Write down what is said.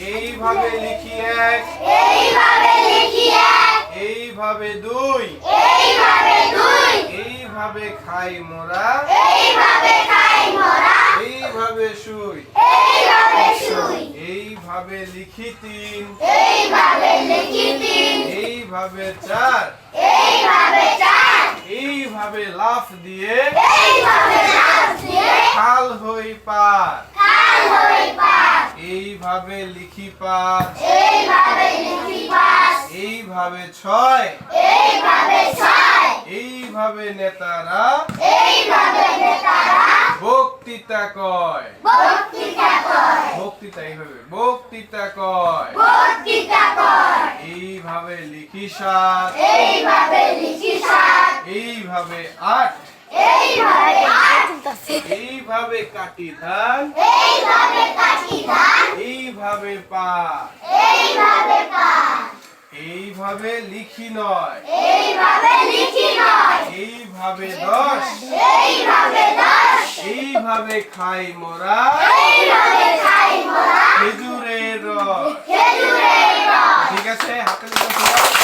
এইভাবে লিখি এক। এইভাবে লিখি এক। এইভাবে দুই। এইভাবে দুই। এইভাবে খাই মোরা। এইভাবে খাই মোরা। এইভাবে শুই। এইভাবে শুই। এইভাবে লিখি তিন। এইভাবে লিখি তিন। এইভাবে চার। এইভাবে চার। এইভাবে লাফ দিয়ে। এইভাবে লাফ দিয়ে। খাল হই পার। এইভাবে লিখি পাঁচ। এইভাবে লিখি পাঁচ। এইভাবে ছয়। এইভাবে ছয়। এইভাবে নেতারা এইভাবে নেতারা বক্তৃতা কয়। বক্তৃতা কয়। বক্তৃতা এইভাবে বক্তৃতা কয়। বক্তৃতা কয়। এইভাবে লিখি সাত। এইভাবে লিখি সাত। এইভাবে আট। এইভাবে আট এইভাবে কাটি ধান। এইভাবে কাঠি ধান। এইভাবে পা। এইভাবে পান এইভাবে লিখি নয়। এইভাবে লিখি নয়। এইভাবে দশ। এইভাবে দশ। এইভাবে খাই মোরা। এইভাবে খাই মোরা। খেজুরের রস। খেজুরের রস। ঠিক আছে হাতে লিখে।